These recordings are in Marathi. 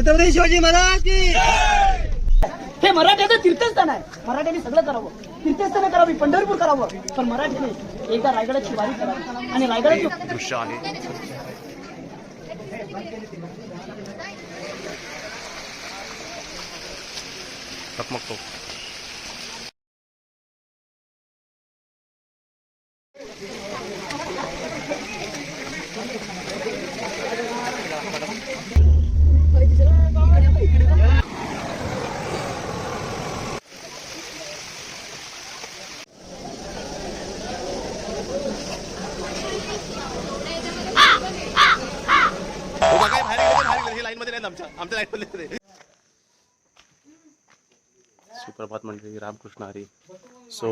छत्रपती शिवाजी महाराज की हे मराठ्याचं तीर्थस्थान आहे. मराठ्याने सगळं करावं. तीर्थस्थान करावी पंढरपूर करावं. पण मराठ्याने एकदा रायगडाची वारी करावी. आणि रायगडाची दृश्य आहे. सुप्रभात मंडळी रामकृष्ण हरी. सो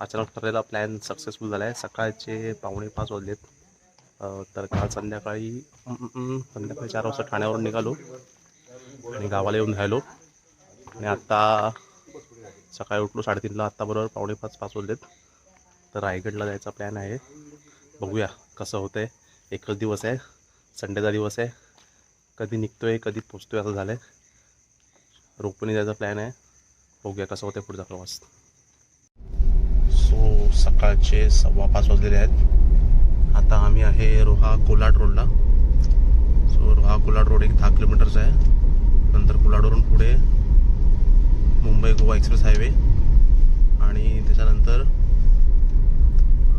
अचानक ठरलेला प्लॅन सक्सेसफुल झाला आहे सकाळचे पावणे पाच वाजलेत. तर काल संध्याकाळी संध्याकाळी चार वाजता ठाण्यावरून निघालो आणि गावाला येऊन राहिलो. आणि आत्ता सकाळी उठलो साडेतीनला. आत्ता बरोबर पावणे पाच पाच वाजलेत. तर रायगडला जायचा प्लॅन आहे. बघूया कसं होतं आहे एकच दिवस आहे. संडेचा दिवस आहे. कधी निघतो आहे कधी पोचतोय असं झालं आहे रोपणी जायचा प्लॅन आहे. बघूया कसं होतं पुढचा प्रवास. सो सकाळचे सव्वा पाच वाजलेले आहेत. आता आम्ही आहे रोहा कोलाड रोडला सो रोहा कोलाड रोड एक दहा किलोमीटरचा आहे. नंतर कोलाडवरून पुढे मुंबई गोवा एक्सप्रेस हायवे आणि त्याच्यानंतर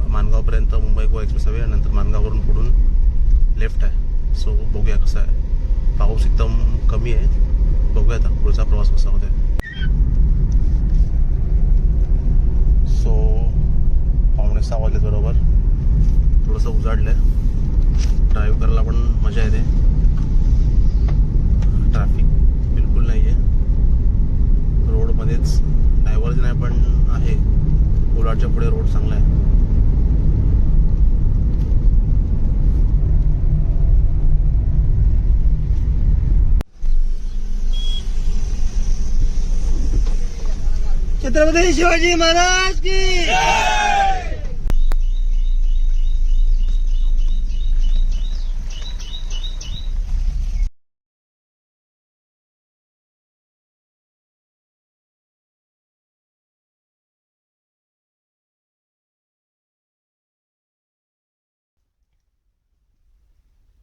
मानगावपर्यंत मुंबई गोवा एक्सप्रेस हायवे आणि नंतर मानगाववरून पुढून लेफ्ट आहे. सो बघूया कसं आहे. पाऊस एकदम कमी आहे. बघूया आता पुढचा प्रवास कसा होतोय सो पावणे सहा वाजले बरोबर थोडंसं उजाडलं आहे ड्राईव्ह करायला पण मजा येते ट्रॅफिक बिलकुल नाही आहे रोडमध्येच डायव्हर्जन आहे पण आहे कोलाडच्या पुढे रोड चांगला आहे छत्रपती शिवाजी महाराज की.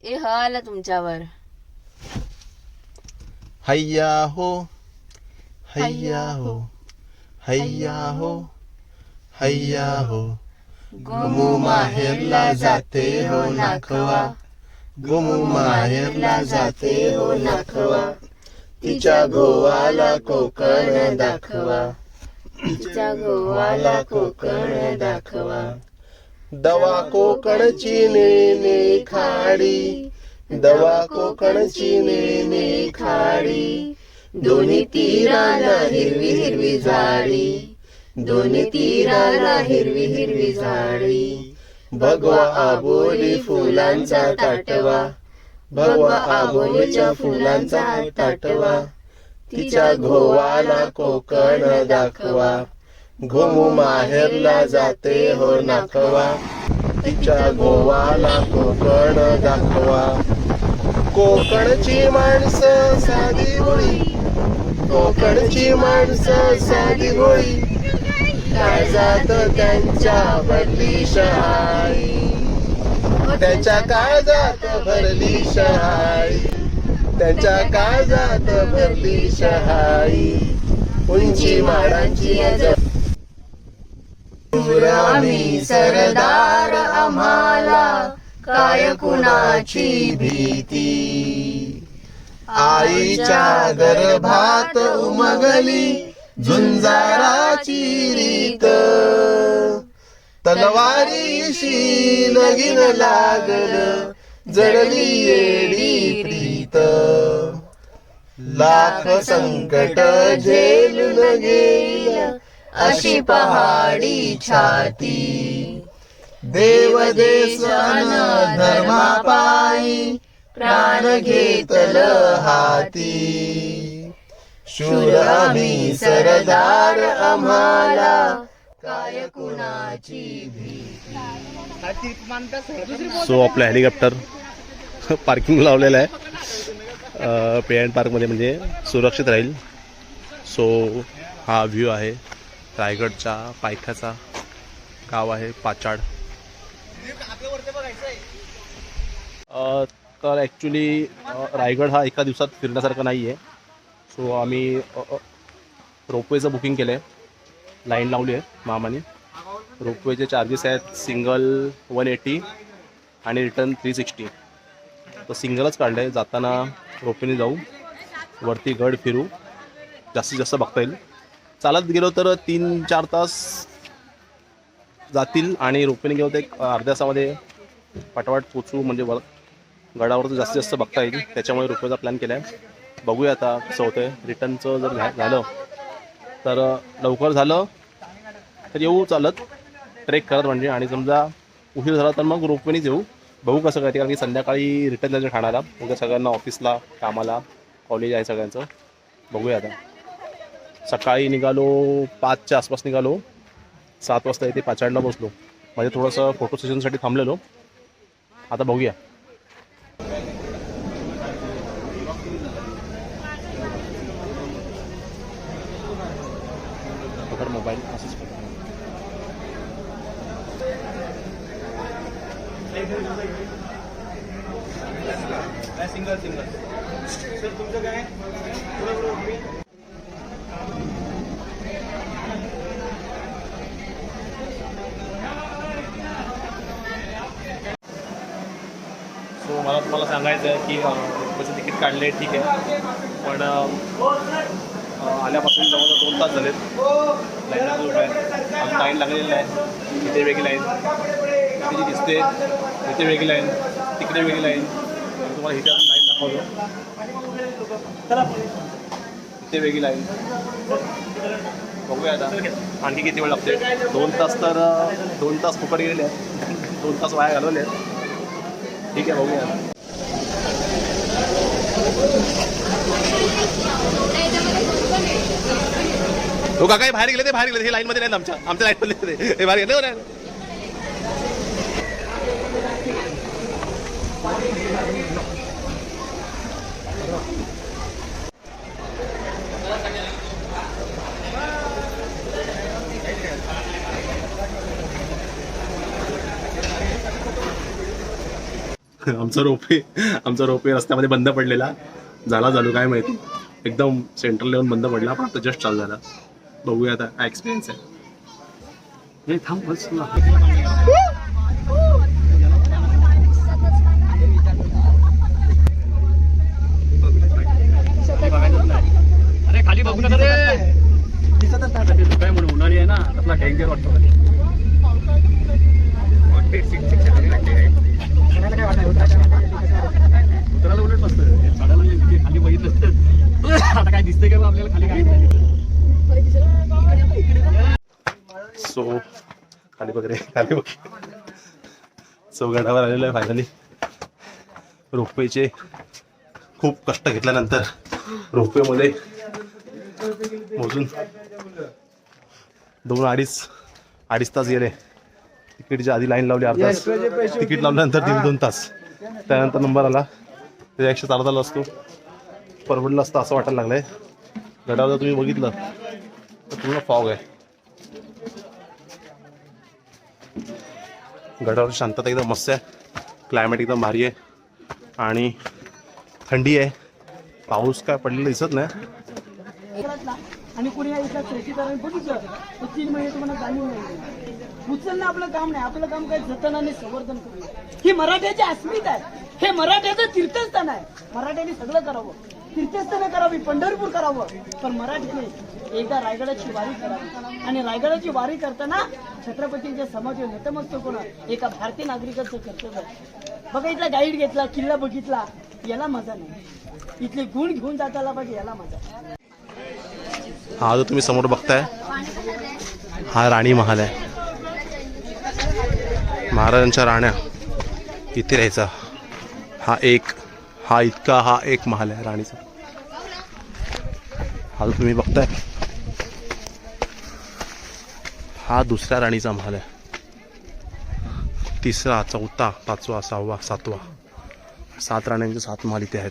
ए ह आला तुमच्यावर. हैया हो. हैया हो. हैया हो हैया हो गुमू माहेरला जाते हो नाखवा गुमू माहेरला जाते हो नाखवा तिच्या गोवाला कोकण दाखवा. तिच्या गोवाला कोकण दाखवा. दवा कोकणची नेने खाडी. दवा कोकणची नेने खाडी. दोन्ही तीराला हिरवी हिरवी झाडी. दोन्ही तीराला हिरवी हिरवी झाडी. भगवा आबोली फुलांचा ताटवा. भगवा आबोलीच्या फुलांचा ताटवा. तिच्या घोवाला कोकण दाखवा. घुमू माहेरला जाते हो नाकवा. तिच्या गोवाला कोकण दाखवा. कोकणची माणसं साधी होळी. कोकणची माणसं साधी होळी. काय जात त्यांच्या भरली शहाळी? त्याच्या काळजात भरली शहाळी? त्याच्या काळजात भरली शहाळी? उंची माडांची आम्ही सरदार आम्हाला काय कुणाची भीती? आईच्या गर्भात उमगली झुंजाराची रीत. तलवारीशी लगीन लागल जडली येडी प्रीत. लाख संकट झेलून गेल अशी पहाडी छाती. देव देशन धर्मा प्राण घेतल हाती. शूर आम्ही सरदार आम्हाला काय कुणाची भीती? सो आपलं हेलिकॉप्टर पार्किंग लावलेलं आहे. पे अँड पार्कमध्ये म्हणजे सुरक्षित राहील. सो हा व्ह्यू आहे रायगडचा पायथ्याचा. गाव आहे पाचाड. तर ॲक्च्युली रायगड हा एका दिवसात फिरण्यासारखा नाही आहे सो आम्ही रोपवेचं बुकिंग केलं आहे लाईन लावली आहे मामाने. रोपवेचे चार्जेस आहेत सिंगल वन एटी आणि रिटर्न थ्री सिक्स्टी तर सिंगलच काढलं आहे जाताना रोपवेने जाऊ. वरती गड फिरू. जास्तीत जास्त बघता येईल. चालत गेलो तर तीन चार तास जातील आणि रोपवेने गेलो ते एक अर्ध्या तासामध्ये पटापट पोचू म्हणजे वर गडावर तर जास्तीत जास्त बघता येईल. त्याच्यामुळे रोपवेचा प्लॅन केला आहे बघूया आता कसं होतं आहे रिटर्नचं जर झा- झालं तर लवकर झालं तर येऊ चालत. ट्रेक करत म्हणजे. आणि समजा उशीर झाला तर मग रोपवेनेच येऊ. बघू कसं काय ते कारण की संध्याकाळी रिटर्न जायचं ठाण्याला उद्या सगळ्यांना ऑफिसला कामाला कॉलेज आहे सगळ्यांचं. बघूया आता. सकाळी निघालो पाचच्या आसपास निघालो. सात वाजता इथे पाचाडला बसलो. म्हणजे थोडंसं फोटो सेशनसाठी थांबलेलो. आता बघूया. मोबाईल असंच पकड. सो सांगायचं की त्याचं तिकीट काढले ठीक आहे. पण आल्यापासून जवळजवळ दोन तास झालेत. लाईनला उभं आहे. लाईन लागलेली आहे. तिथे वेगळी लाईन. इथे जी दिसते इथे वेगळी लाईन. तिकडे वेगळी लाईन. तुम्हाला इथे लाईन दाखवतो. इथे वेगळी लाईन. बघूया आता. आणखी किती वेळ लागते दोन तास तर दोन तास फुकट गेलेले आहेत. दोन तास वाया घालवले आहेत. ठीक आहे बघूया. तो काका बाहेर गेले ते बाहेर गेले हे लाईन मध्ये नाही आमच्या आमच्या लाईन मध्ये ते. हे बाहेर गेले हो नाही आमचा रोपे आमचा रोपे रस्त्यामध्ये बंद पडलेला. झाला चालू काय माहिती. एकदम सेंट्रल लेवल बंद पडला. पण आता जस्ट चालू झाला. बघूया आता काय एक्सपिरियन्स आहे. हे थांब बस. ना. अरे खाली बघू नका रे दिसतच नाही काय म्हणून उन्हाळी आहे ना? आपला डेंजर वाटतो उतरायला उलट बसत. चढायला म्हणजे खाली बघितलं तर आता काय दिसतंय का आपल्याला खाली काय सो खाली वगैरे खाली वगैरे सो आलेलो आहे फायनली रोपवेचे खूप कष्ट घेतल्यानंतर रोपवेमध्ये मोजून दोन अडीच अडीच तास गेले. तिकीटच्या आधी लाईन लावली अर्धा तास तिकीट लावल्यानंतर दीड दोन तास. त्यानंतर नंबर आला. त्याच्यापेक्षा अर्धा असतो. परवडलं असतं असं वाटायला लागलंय. गडावर जर तुम्ही बघितलं तर पूर्ण फॉग आहे. गडावर शांतता एकदम मस्त आहे. क्लायमेट एकदम भारी आहे. आणि थंडी आहे. पाऊस काय पडलेला दिसत नाही. आणि कुणी या इथला चौकीदाराने बघितलं? तर तीन महिने तुम्हाला जाणीव नाही. उचलणं आपलं काम नाही आपलं काम काय जतन आणि संवर्धन करूया ही मराठ्याची अस्मिता आहे हे मराठ्याचं तीर्थस्थान आहे. मराठ्याने सगळं करावं. तीर्थस्थान करावी पंढरपूर करावं. पण मराठीने एकदा रायगडाची वारी करावी आणि रायगडाची वारी करताना छत्रपतींच्या समाज नतमस्तक होणं एका भारतीय नागरिकाचं कर्तव्य आहे. बघा इथला गाईड घेतला किल्ला बघितला याला मजा नाही. इथले गुण घेऊन जाताला पाहिजे याला मजा हा जो तुम्ही समोर बघताय हा राणी महाल आहे. महाराजांच्या राण्या. इथे राहायचा हा एक हा इतका हा एक महाल आहे राणीचा. हा तुम्ही बघताय हा दुसऱ्या राणीचा महाल आहे. तिसरा चौथा पाचवा सहावा सातवा. सात राण्यांचे सात महाल इथे आहेत.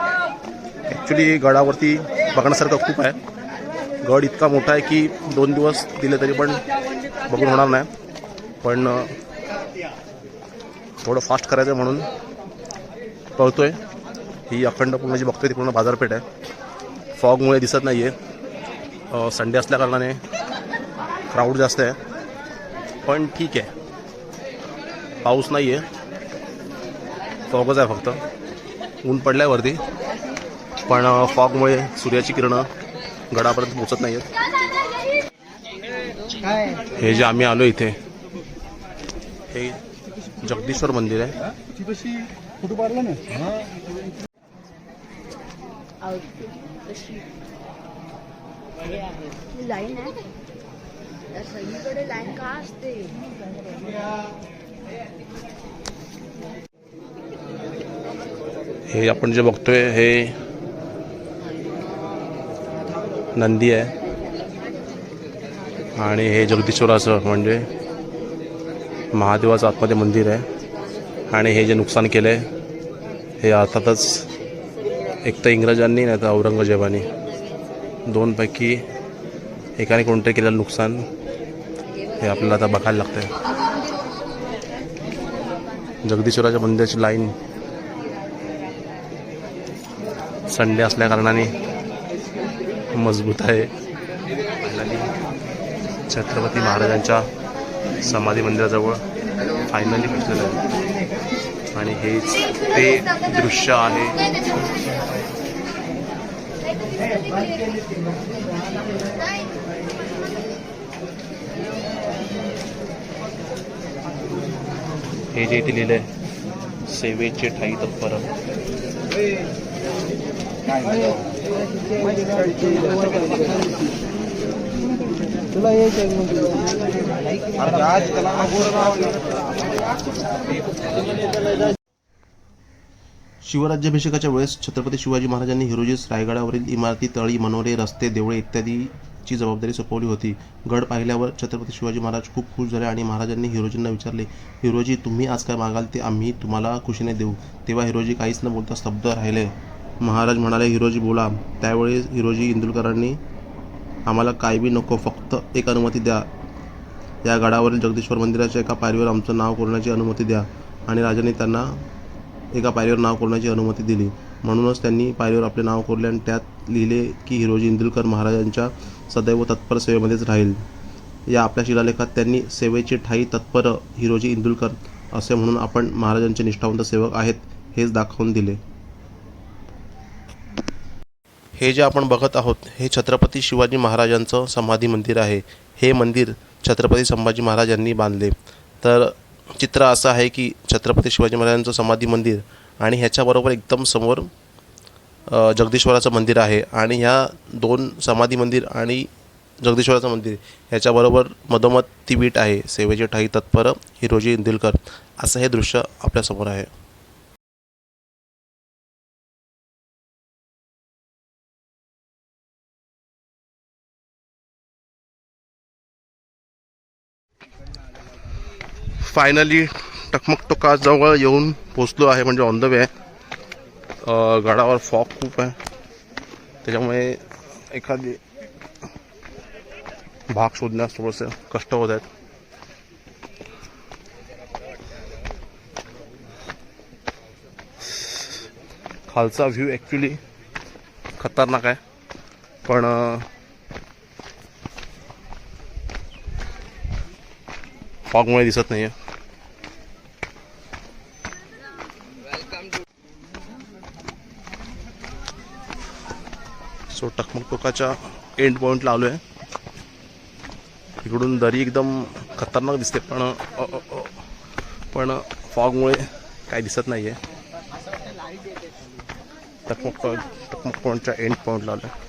ॲक्च्युली गडावरती बघण्यासारखं खूप आहे. गड इतका मोठा आहे की दोन दिवस दिले तरी पण बघून होणार नाही. पण थोडं फास्ट करायचं आहे म्हणून पळतोय. ही अखंड पूर्ण जी बघतोय ती पूर्ण बाजारपेठ आहे. फॉगमुळे दिसत नाही आहे संडे असल्याकारणाने क्राऊड जास्त आहे. पण ठीक आहे. पाऊस नाही आहे फॉगच आहे फक्त. ऊन पडलं आहे वरती पण फॉगमुळे सूर्याची किरणं गडापर्यंत पोचत नाही आहेत हे जे आम्ही आलो इथे हे जगदीश्वर मंदिर आहे. लाईन आहे. त्या सगळीकडे लाईन का असते? हे आपण जे बघतोय हे नंदी आहे. आणि हे जगदीश्वराचं म्हणजे महादेवाचं आतमध्ये मंदिर आहे. आणि हे जे नुकसान केलं आहे हे अर्थातच एक तर इंग्रजांनी नाही तर औरंगजेबानी. दोनपैकी एकाने कोणतं केलेलं नुकसान हे आपल्याला आता बघायला लागतं जगदीश्वराच्या मंदिराची लाईन संडे असल्याकारणाने मजबूत आहे. फायनली छत्रपती महाराजांच्या समाधी मंदिराजवळ फायनली पोचलेलं आहे. आणि हेच ते दृश्य आहे. हे जे इथे लिहिलं आहे सेवेचे ठाई तत्पर. शिवराज्याभिषेकाच्या वेळेस छत्रपती शिवाजी महाराजांनी हिरोजीस रायगडावरील इमारती तळी मनोरे रस्ते देवळे इत्यादीची जबाबदारी सोपवली होती. गड पाहिल्यावर छत्रपती शिवाजी महाराज खूप खुश झाले आणि महाराजांनी हिरोजींना विचारले हिरोजी तुम्ही आज काय मागाल ते आम्ही तुम्हाला खुशीने देऊ. तेव्हा हिरोजी काहीच न बोलता स्तब्ध राहिले. महाराज म्हणाले हिरोजी बोला. त्यावेळी हिरोजी इंदुलकरांनी आम्हाला काय बी नको फक्त एक अनुमती द्या. या गडावरील जगदीश्वर मंदिराच्या एका पायरीवर आमचं नाव कोरण्याची अनुमती द्या. आणि राजाने त्यांना एका पायरीवर नाव कोरण्याची अनुमती दिली. म्हणूनच त्यांनी पायरीवर आपले नाव कोरले आणि त्यात लिहिले की हिरोजी इंदुलकर महाराजांच्या सदैव तत्पर सेवेमध्येच राहील. या आपल्या शिलालेखात त्यांनी सेवेची ठाई तत्पर हिरोजी इंदुलकर असे म्हणून आपण महाराजांचे निष्ठावंत सेवक आहेत हेच दाखवून दिले. हे जे आपण बघत आहोत हे छत्रपती शिवाजी महाराजांचं समाधी मंदिर आहे. हे मंदिर छत्रपती संभाजी महाराजांनी बांधले. तर चित्र असं आहे की छत्रपती शिवाजी महाराजांचं समाधी मंदिर आणि ह्याच्याबरोबर एकदम समोर जगदीश्वराचं मंदिर आहे आणि ह्या दोन समाधी मंदिर आणि जगदीश्वराचं मंदिर ह्याच्याबरोबर मधोमध ती वीट आहे सेवेचे ठाई तत्पर हिरोजी इंदिलकर. असं हे दृश्य आपल्यासमोर आहे. फायनली टकमकटोकाजवळ येऊन पोचलो आहे म्हणजे ऑन द वे गडावर फॉग खूप आहे. त्याच्यामुळे एखादी भाग शोधण्यास थोडंसं कष्ट होत आहेत. खालचा व्ह्यू ॲक्च्युली खतरनाक आहे. पण फॉगमुळे दिसत नाही आहे सो टकमक टोकाच्या एंड पॉईंटला आलो आहे इकडून दरी एकदम खतरनाक दिसते पण पण फॉगमुळे काही दिसत नाही आहे टकमक टकमक पॉईंटच्या एंड पॉईंटला आलो आहे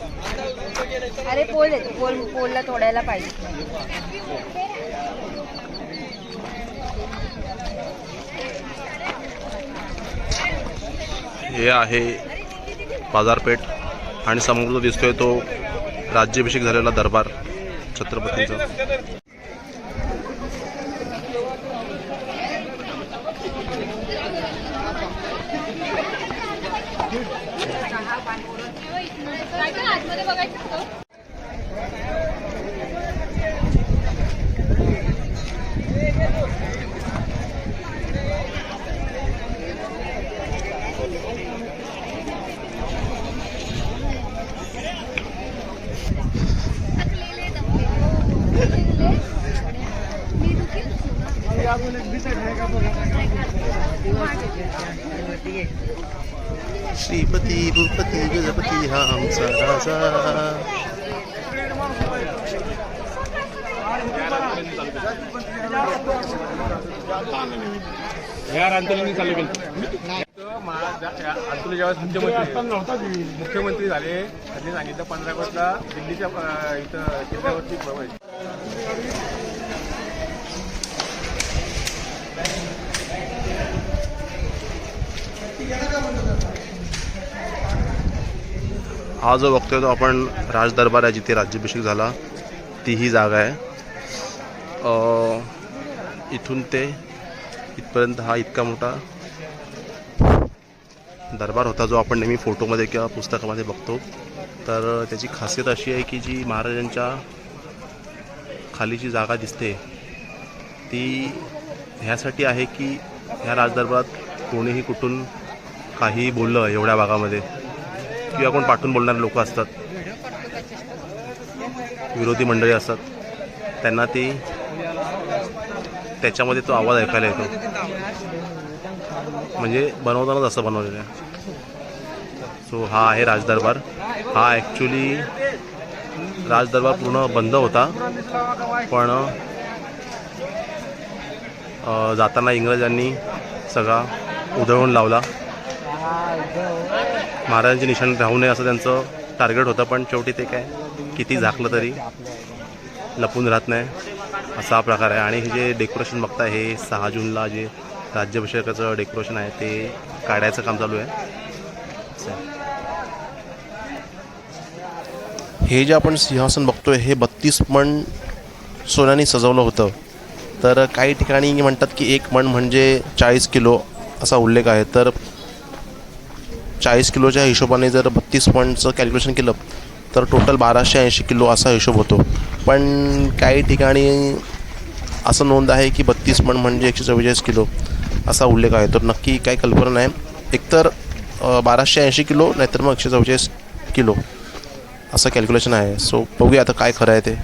अरे पोल येतो पोल पोलला तोडायला पाहिजे. हे आहे बाजारपेठ आणि समोर जो दिसतोय तो राज्याभिषेक झालेला दरबार छत्रपतींचा श्रीपती भूपती गजपती हा आमचा राजा या रांतलीने चालू केलं अंतुल जेव्हा मुख्यमंत्री मुख्यमंत्री झाले त्यांनी सांगितलं पंधरा ऑगस्टला दिल्लीच्या इथं किल्ल्यावरती हा जो बघतोय तो आपण राज दरबार आहे जिथे राज्याभिषेक झाला ती ही जागा आहे. इथून ते इथपर्यंत हा इतका मोठा दरबार होता जो आपण नेहमी फोटोमध्ये किंवा पुस्तकामध्ये बघतो. तर त्याची खासियत अशी आहे की जी महाराजांच्या खाली जी जागा दिसते ती ह्यासाठी आहे की ह्या राजदरबारात कोणीही कुठून काहीही बोललं एवढ्या भागामध्ये किंवा कोण पाठवून बोलणारे लोक असतात विरोधी मंडळी असतात त्यांना ती त्याच्यामध्ये तो आवाज ऐकायला येतो. म्हणजे बनवतानाच असं बनवलेलं आहे. सो हा आहे राजदरबार. हा ॲक्च्युली राजदरबार पूर्ण बंद होता. पण जाताना इंग्रजांनी सगळा उधळून लावला. महाराजांची निशाण राहू नये असं त्यांचं टार्गेट होतं पण शेवटी ते काय किती झाकलं तरी लपून राहत नाही असा प्रकार आहे. आणि हे जे डेकोरेशन बघताय हे सहा जूनला जे राज्याभिषेकाचं डेकोरेशन आहे ते काढायचं काम चालू आहे असं आहे. हे जे आपण सिंहासन बघतोय हे बत्तीस मण सोन्याने सजवलं होतं. तर काही ठिकाणी म्हणतात की एक मण म्हणजे चाळीस किलो असा उल्लेख आहे. तर चाळीस किलोच्या हिशोबाने जर बत्तीस मणचं कॅल्क्युलेशन केलं तर टोटल बाराशे ऐंशी किलो असा हिशोब होतो. पण काही ठिकाणी असं नोंद आहे की बत्तीस मण म्हणजे एकशे चव्वेचाळीस किलो असा उल्लेख आहे. तर नक्की काही कल्पना नाही. एकतर बाराशे ऐंशी किलो नाहीतर मग एकशे चव्वेचाळीस किलो. असं कॅल्क्युलेशन आहे. सो बघूया आता काय खरं आहे ते.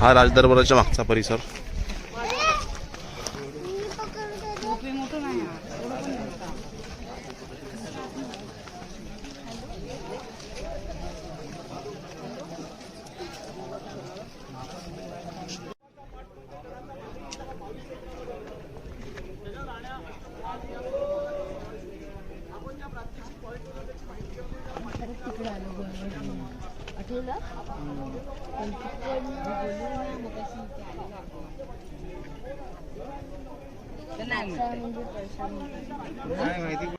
हा राजदरबाराच्या मागचा परिसर. Saya mau.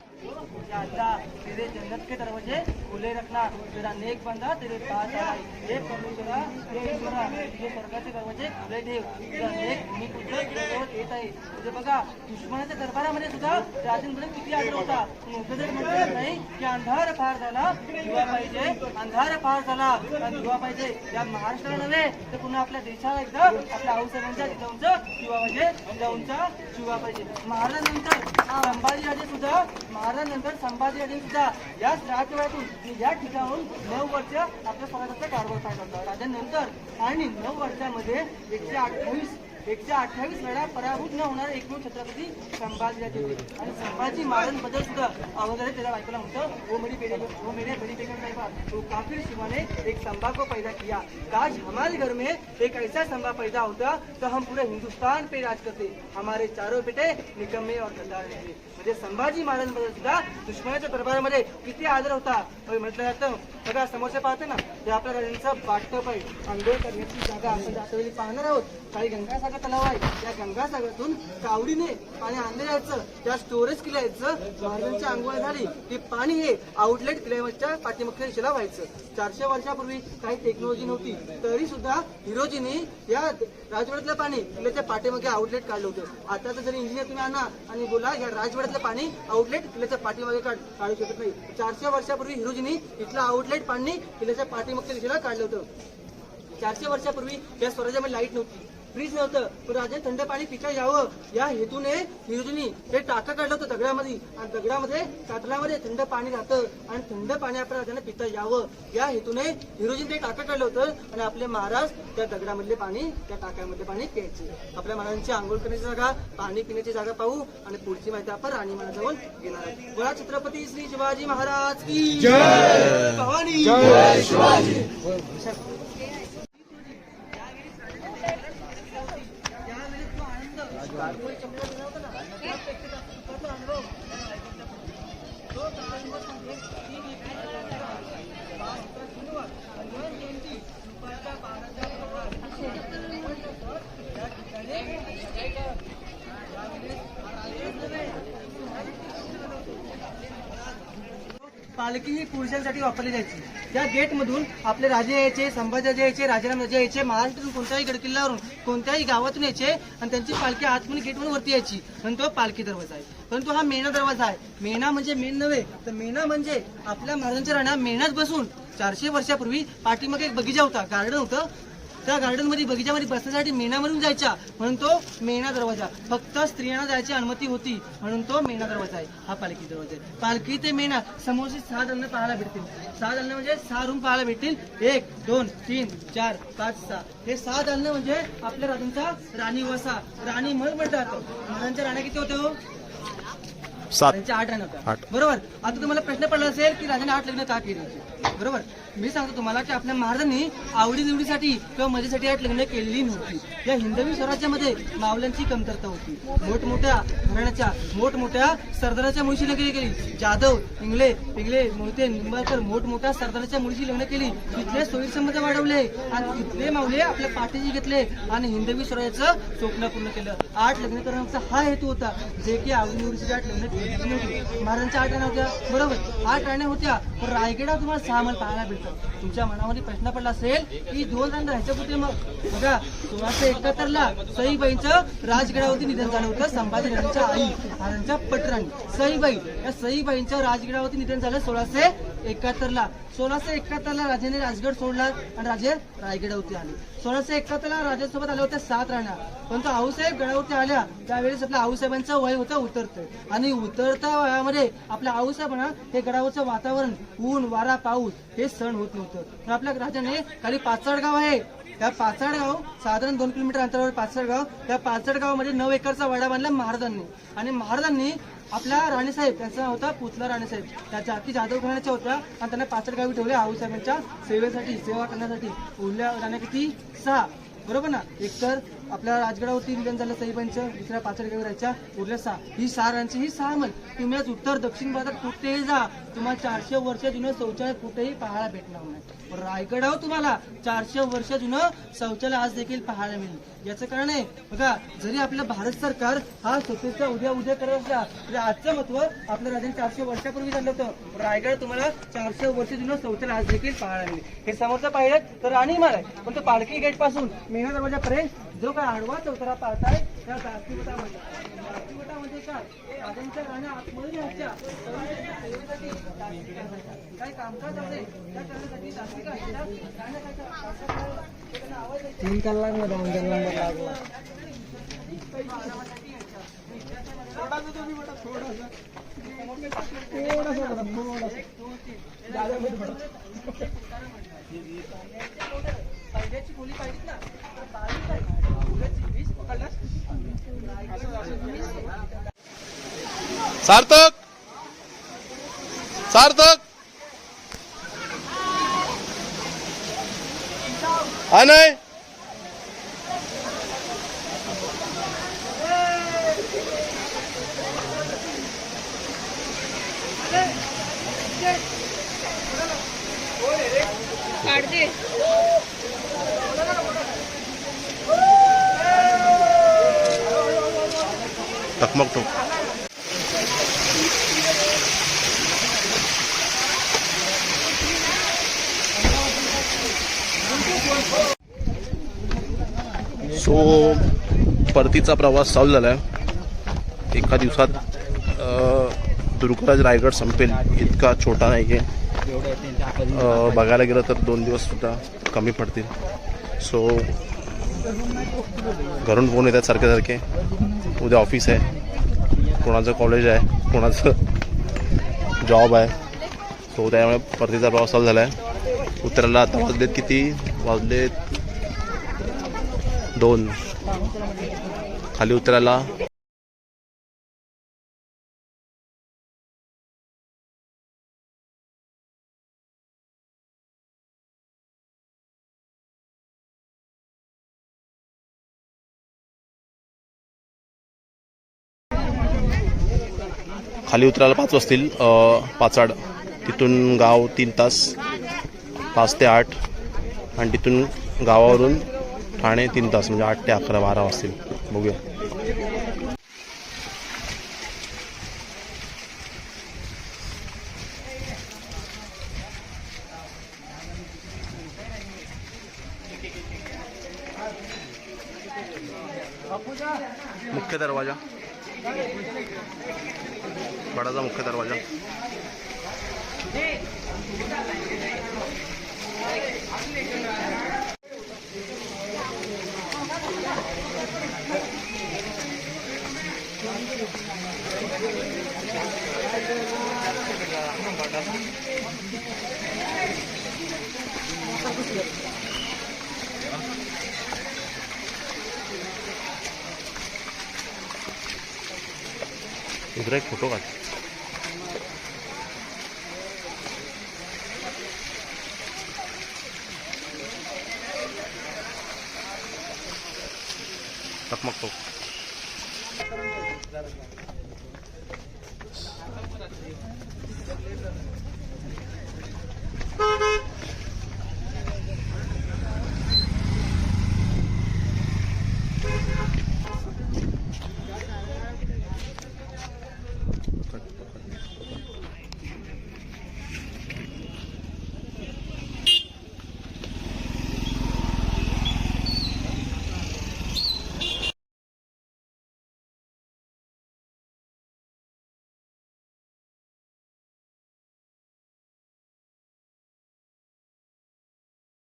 या अल्लाह तेरे जन्नत के दरवाजे खुले रखना तेरा नेक बंदा तेरे पास आए हे परमेश्वरा हे ईश्वरा तुझे स्वर्गाचे दरवाजे खुले ठेव तुझा नेक भूमिपुत्र तुझ्याजवळ येत आहे. म्हणजे बघा दुश्मनाच्या दरबारामध्ये सुद्धा राजेंद्र किती आदर होता. पण म्हणतात नाही की अंधार फार झाला दिवा पाहिजे. अंधार फार झाला आणि दिवा पाहिजे. या महाराष्ट्राला नव्हे तर पुन्हा आपल्या देशाला एकदा आपल्या आऊसाहेबांच्या जिजाऊंचा किंवा म्हणजे जिजाऊंचा शिवा पाहिजे. महाराजांनंतर संभाजीराजे सुद्धा महाराजांनंतर संभाजीराजे सुद्धा याच राजवाड्यातून या ठिकाणून नऊ वर्ष आपल्या स्वराज्याचा कारभार पाहिला होता आणि नऊ वर्षामध्ये एकशे अठ्ठावीस एकशे अठ्ठावीस वेळा पराभूत न होणारे एकमेव छत्रपती संभाजीराजे होते. आणि संभाजी महाराजांबद्दल सुद्धा अवघडे त्याला बायकोला म्हणतं वो मेरी बेटी वो मेरे बड़ी बेगम साहिबा तो काफिर शिवाने एक संभा को पैदा किया. काश हमारे घर में एक ऐसा संभा पैदा होता तो हम पूरे हिंदुस्तान पे राज करते. हमारे चारों बेटे निकम्मे और गद्दार रहते. म्हणजे संभाजी महाराजांबद्दल सुद्धा दुश्मनाच्या दरबारामध्ये किती आदर होता. हे म्हटलं जातं बघा समोरच्या पाहते ना ते आपल्या राजांचं वाटप आहे आंघोळ करण्याची जागा आपण जातेवेळी पाहणार आहोत. काही गंगासागर तलाव आहे. या गंगासागरातून कावडीने पाणी आणलं जायचं. त्या स्टोरेज केलं जायचं महाराजांची आंघोळ झाली ते पाणी हे आउटलेट क्लेमच्या पाठीमुख्य दिशेला व्हायचं. चारशे वर्षापूर्वी काही टेक्नॉलॉजी नव्हती. तरी सुद्धा हिरोजीने या राजवाड्यातलं पाणी किल्ल्याच्या पाठीमागे आउटलेट काढलं होतं. आता तर जरी इंजिनियर तुम्ही आणा आणि बोला या राजवाड्यातलं पाणी आउटलेट किल्ल्याच्या पाठीमागे काढू शकत नाही. चारशे वर्षापूर्वी हिरोजीने इथलं आउटलेट पाणी किल्ल्याच्या पाठीमागच्या दिशेला काढलं होतं. चारशे वर्षापूर्वी या स्वराज्यामध्ये लाइट नव्हती. फ्रीज नव्हतं. पण राजा थंड पाणी पिता यावं. या हेतूने हिरोजीनी हे टाका काढलं होतं दगडामध्ये. आणि दगडामध्ये कातलामध्ये थंड पाणी राहतं. आणि थंड पाणी आपल्या राजाने पिता यावं. या हेतूने हिरोजीने ते टाका काढलं होतं. आणि आपले महाराज त्या दगडामधले पाणी त्या टाक्यामधले पाणी प्यायचे. आपल्या महाराजांची आंघोळ करण्याची जागा पाणी पिण्याची जागा पाहू. आणि पुढची माहिती आपण राणी महाराजांवर घेणार आहोत. बोला छत्रपती श्री शिवाजी महाराज की भवानी! पालखी ही पुरुषांसाठी वापरली जायची. या गेट मधून आपले राजे यायचे संभाजी यायचे राजाराम राजे यायचे महाराष्ट्रातून कोणत्याही गडकिल्ल्यावरून कोणत्याही गावातून यायचे आणि त्यांची पालखी आतमध्ये गेटमधून वरती यायची. आणि तो पालखी दरवाजा आहे. परंतु हा मेणा दरवाजा आहे. मेणा म्हणजे मेन नव्हे तर मेणा म्हणजे आपल्या महाराजांच्या राणा मेणात बसून चारशे वर्षापूर्वी पाठीमागे एक बगीचा होता गार्डन होतं. त्या गार्डनमध्ये बगीच्यामध्ये बसण्यासाठी मेणामधून जायच्या. म्हणून तो मेणा दरवाजा. फक्त स्त्रियांना जायची अनुमती होती. म्हणून तो मेणा दरवाजा आहे. हा पालखी दरवाजा आहे. पालखी ते मेणा. समोरची सहा जण पाहायला भेटतील. सहा जण म्हणजे सहा रूम पाहायला भेटतील. एक दोन तीन चार पाच सहा. हे सहा दलनं म्हणजे आपल्या राजांचा राणी वसा. राणी म्हणून म्हणतात. महाराजांच्या राण्या किती होत्या हो? सात. त्यांच्या आठ होत्या. आठ. बरोबर? आता तुम्हाला प्रश्न पडला असेल की राजाने आठ लग्न का केली बरोबर? मी सांगतो तुम्हाला की आपल्या महाराजांनी आवडी निवडीसाठी किंवा मजेसाठी आठ लग्न केलेली नव्हती. या हिंदवी स्वराज्यामध्ये मावल्यांची कमतरता होती. मोठमोठ्या घराण्याच्या मोठमोठ्या सरदाराच्या मुळीशी लग्न केली. जाधव इंगळे पिंगळे मोहिते निंबाळकर मोठमोठ्या सरदाराच्या मुळीशी लग्न केली. तिथले सोयीसंबंध वाढवले आणि तिथले मावले आपल्या पाठीशी घेतले आणि हिंदवी स्वराज्याचं स्वप्न पूर्ण केलं. आठ लग्न करण्याचा हा हेतू होता. जे की आवडी निवडीसाठी आठ लग्न महाराजांच्या आठ राण्या होत्या. बरोबर. आठ राण्या होत्या. पण रायगडा तुम्हाला सहा मल पाहायला भेटतात. तुमच्या मनामध्ये प्रश्न पडला असेल की दोन राण राहायचं कुठे मग. बघा सोळाशे एकाहत्तर ला सईबाईंचं राजगडावरती निधन झालं होतं. संभाजी राजांच्या आई महाराजांच्या पटराणी. सईबाई या सईबाईंच्या राजगडावरती निधन झालं सोळाशे एकाहत्तर ला सोळाशे एकाहत्तर ला राजाने राजगड सोडला आणि राजे रायगडावरती आले. सोळाशे एकाहत्तर ला राजासोबत आल्या होत्या सात राण्या परंतु आऊसाहेब गडावरती आल्या त्यावेळेस आपल्या आऊसाहेबांचं वय होतं उतरतं आणि उतरत्या वयामध्ये आपल्या आऊसाहेबांना हे गडावरचं वातावरण ऊन वारा पाऊस हे सण होत नव्हतं. तर आपल्या राजाने खाली पाचड गाव आहे. त्या पाचड गाव साधारण दोन किलोमीटर अंतरावर पाचड गाव त्या पाचड गावामध्ये नऊ एकरचा वाडा बांधला महाराजांनी. आणि महाराजांनी आपल्या राणीसाहेब त्यांचं नाव होतं पुतला राणीसाहेब त्या जाती जाधव घराण्याच्या होत्या आणि त्यांना पाचड गावी ठेवले आऊसाहेबांच्या सेवेसाठी सेवा करण्यासाठी. उरल्या राण्या किती? सहा. बरोबर ना? एकतर आपल्या राजगडावरती निधन झालं साहेबांचं दुसऱ्या पाचडगावी राहायच्या उरल्या सहा. ही सहा रांची ही सहा मन तुम्ही आज उत्तर दक्षिण भारतात कुठेही जा. तुम्हाला चारशे वर्ष जुनं शौचालय कुठेही पाहायला भेटणार नाही. रायगड आहो तुम्हाला. चारशे वर्ष जुनं शौचालय आज देखील पाहायला मिळेल. याचं कारण आहे बघा जरी आपलं भारत सरकार हा स्वतंत्र उद्या उद्या करत असला तरी आजचं महत्त्व आपल्या राज्याने चारशे वर्षापूर्वी झालं होतं. रायगड तुम्हाला चारशे वर्ष जुनं शौचालय आज देखील पाहायला मिळेल. हे समोरचं पाहिलं तर आणि आहे पण तो पालखी गेटपासून मेघा दरवाजापर्यंत जो काय आडवा चौतरा पाहताय त्या दास्तीवटा म्हणतात दास्तीवटा म्हणजे काय राजांच्या राण्या आतमध्ये करायच्या. काय कामकाज त्या करण्यासाठी दास्ती करायच्या. राण्या काय करायच्या? ते त्यांना आवाज द्यायचा. तीन कलाकमध्ये दोन लागला बोली पाहिजे ना तर बावीस आहे. पुढची वीस पकडलास? सार्थक! सार्थक! अनय! टकमक टोक सो परतीचा प्रवास चालू झाला आहे एका दिवसात दुर्गराज रायगड संपेल. इतका छोटा नाही आहे. बघायला गेलं तर दोन दिवस सुद्धा कमी पडतील. सो घरून फोन येतात सारखे सारखे. उद्या ऑफिस आहे. कोणाचं कॉलेज आहे कोणाचं जॉब आहे. सो त्यामुळे परतीचा प्रवास चालू झाला आहे उतरायला आता वाजलेत किती? वाजलेत दोन. खाली उतरायला खाली उतरायला पाच वाजतील पाचाड. तिथून गाव तीन तास पाच ते आठ. आणि तिथून गावावरून ठाणे तीन तास म्हणजे आठ ते अकरा बारा वाजतील. बघूया मुख्य दरवाजा बडाचा मुख्य दरवाजा इकडे एक फोटो काढ टकमक टोक